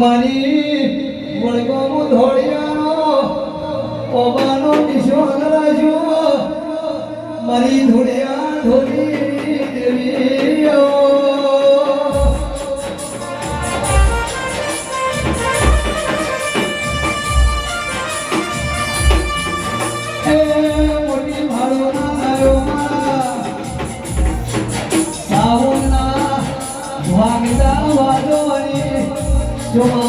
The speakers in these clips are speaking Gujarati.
মানি বলগম ধরিয়ান পবান কিশোর রাজু মানি ধরিয়া ধরিয়া 영화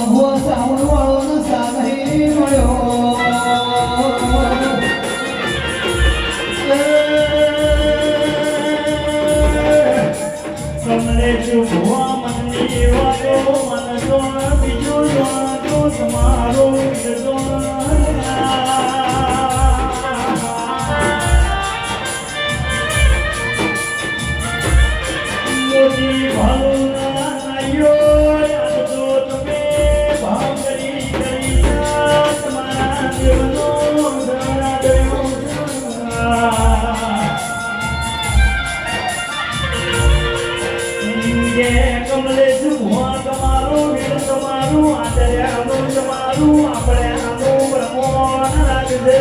કીએ કમલે જુઓ તમારું તમારું આચરે આનું તમારું આપણે આનું બ્રહ્મણ રાખજે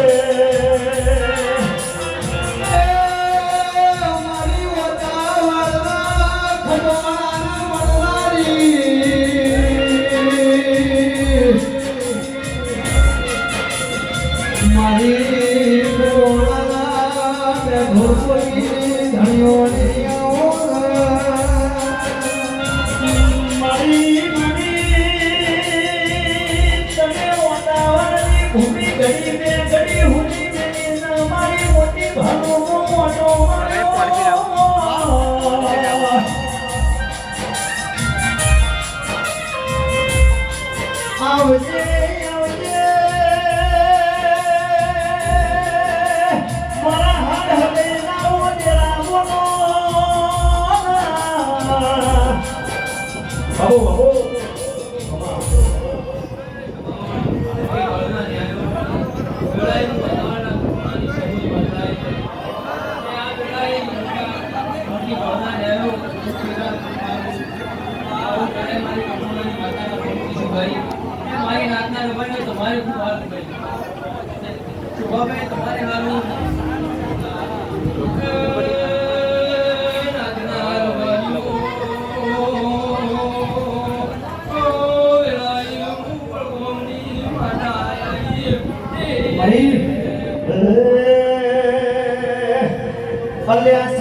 મારી ભોળા ભોળવી તમારે શું હાલ શોભાભાઈ તમારે હાલ Valeu!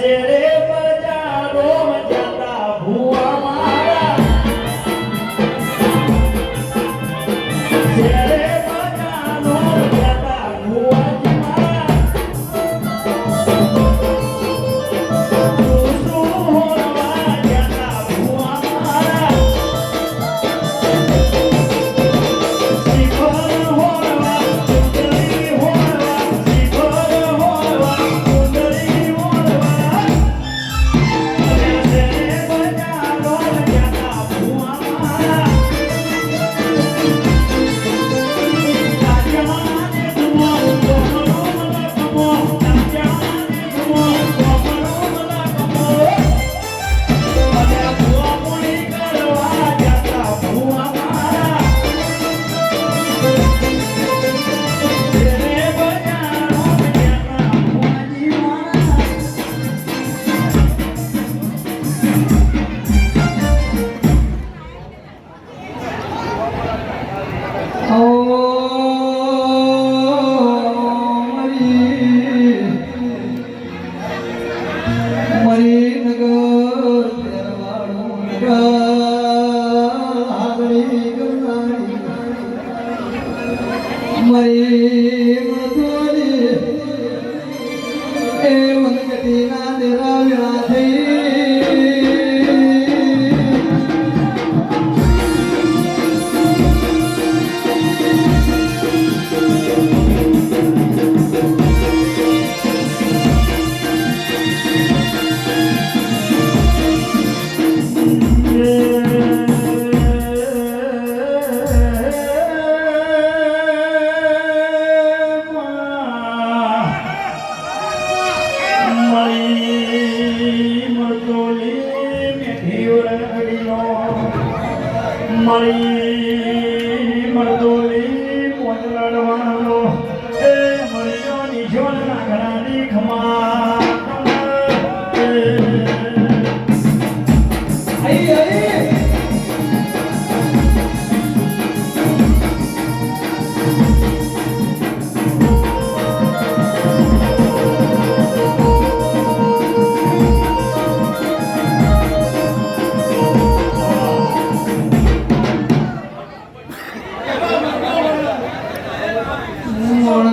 Hare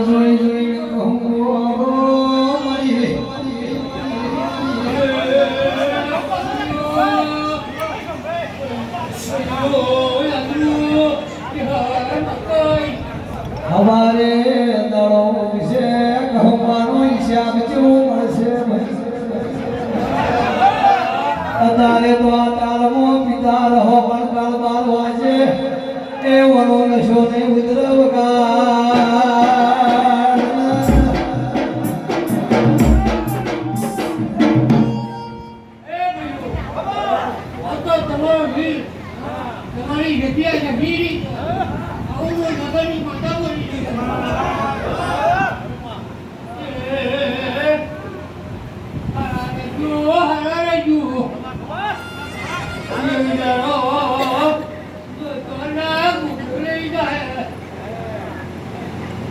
જોઈ જોઈને કહું અમારે દળો વિશે ઘઉંવાનો હિસાબ જેવો મળશે અત્યારે તો આ તાલમો પિતા રહો પણ કાલ બાર વાંચે એ વડો નશો ને ઉદ્રવ કા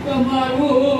તમારું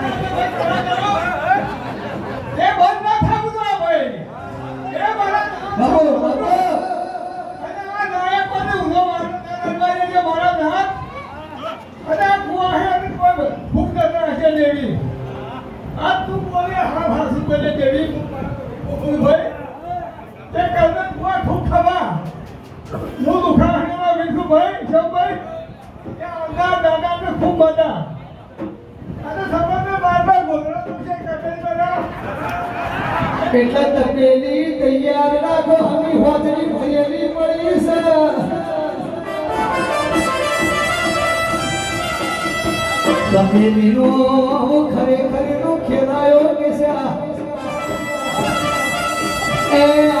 કેટલા તપેલી તૈયાર રાખો, હમી હોજરી ભરેલી પડી છે. તપેલીનો ખરેખરનો ખેલાયો કે છે? એ